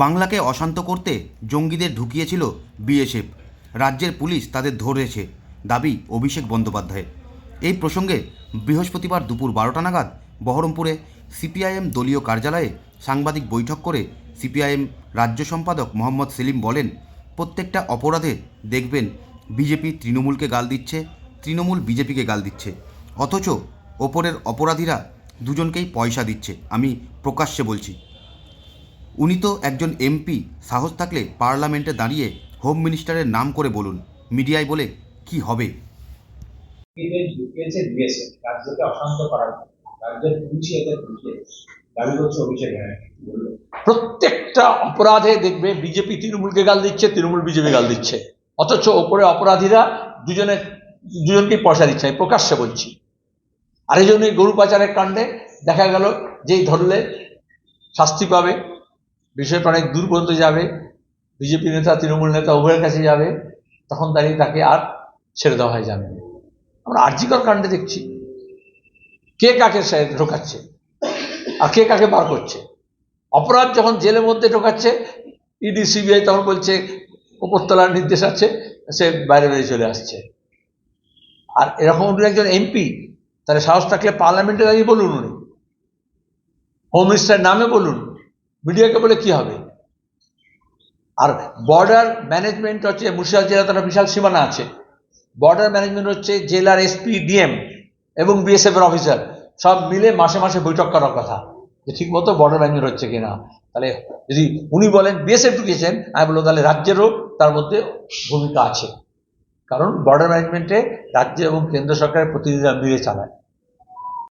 বাংলাকে অশান্ত করতে জঙ্গিদের ঢুকিয়েছিল বিএসএফ। রাজ্যের পুলিশ তাদের ধরেছে, দাবি অভিষেক বন্দ্যোপাধ্যায় এই প্রসঙ্গে বৃহস্পতিবার দুপুর বারোটা নাগাদ বহরমপুরে সিপিআইএম দলীয় কার্যালয়ে সাংবাদিক বৈঠক করে সিপিআইএম রাজ্য সম্পাদক মোহাম্মদ সেলিম বলেন, প্রত্যেকটা অপরাধে দেখবেন বিজেপি তৃণমূলকে গাল দিচ্ছে, তৃণমূল বিজেপিকে গাল দিচ্ছে। অথচ ওপরের অপরাধীরা দুজনকেই পয়সা দিচ্ছে, আমি প্রকাশ্যে বলছি। উনি তো একজন এমপি সাহস থাকলে পার্লামেন্টে দাঁড়িয়ে হোম মিনিস্টারের নাম করে বলুন মিডিয়ায় বলে কি হবে? প্রত্যেকটা অপরাধে দেখবে বিজেপি তৃণমূলকে গাল দিচ্ছে তৃণমূল বিজেপি গাল দিচ্ছে। অথচ ওপরে অপরাধীরা দুজনে দুজনকেই পয়সা দিচ্ছে আমি প্রকাশ্যে বলছি। আর এই এই গরু পাচারের কাণ্ডে দেখা গেল যেই ধরলে শাস্তি পাবে। বিষয়টা অনেক দূর পর্যন্ত যাবে, বিজেপি নেতা, তৃণমূল নেতা উভয়ের কাছে যাবে, তখন দাঁড়িয়ে তাকে আর ছেড়ে দেওয়া হয় যাবে। আমরা আর্জিকর কাণ্ডে দেখছি। কে কাকে ঢোকাচ্ছে? আর কে কাকে বার করছে? অপরাধ যখন জেলের মধ্যে ঢোকাচ্ছে, ইডি, সিবিআই তখন বলছে, উপরতলার নির্দেশ আছে, সে বাইরে বাইরে চলে আসছে। আর এরকম উনি একজন এমপি, তাহলে সাহস থাকলে পার্লামেন্টে দাঁড়িয়ে বলুন উনি। হোম মিনিস্টার নামে বলুন। মিডিয়াকে বলে কি হবে? আর বর্ডার ম্যানেজমেন্ট হচ্ছে মুর্শিদাবাদ জেলা তার বিশাল সীমানা আছে। বর্ডার ম্যানেজমেন্ট হচ্ছে জেলার এসপি ডিএম এবং বিএসএফ এর অফিসার সব মিলে মাসে মাসে বৈঠক করার কথা। যে ঠিক মতো বর্ডার ম্যানেজমেন্ট হচ্ছে কিনা। তাহলে যদি উনি বলেন বিএসএফ ঢুকিয়েছেন আমি বলব তাহলে রাজ্যেরও তার মধ্যে ভূমিকা আছে। কারণ বর্ডার ম্যানেজমেন্টে রাজ্য এবং কেন্দ্র সরকারের প্রতিনিধিরা মিলে চালায়।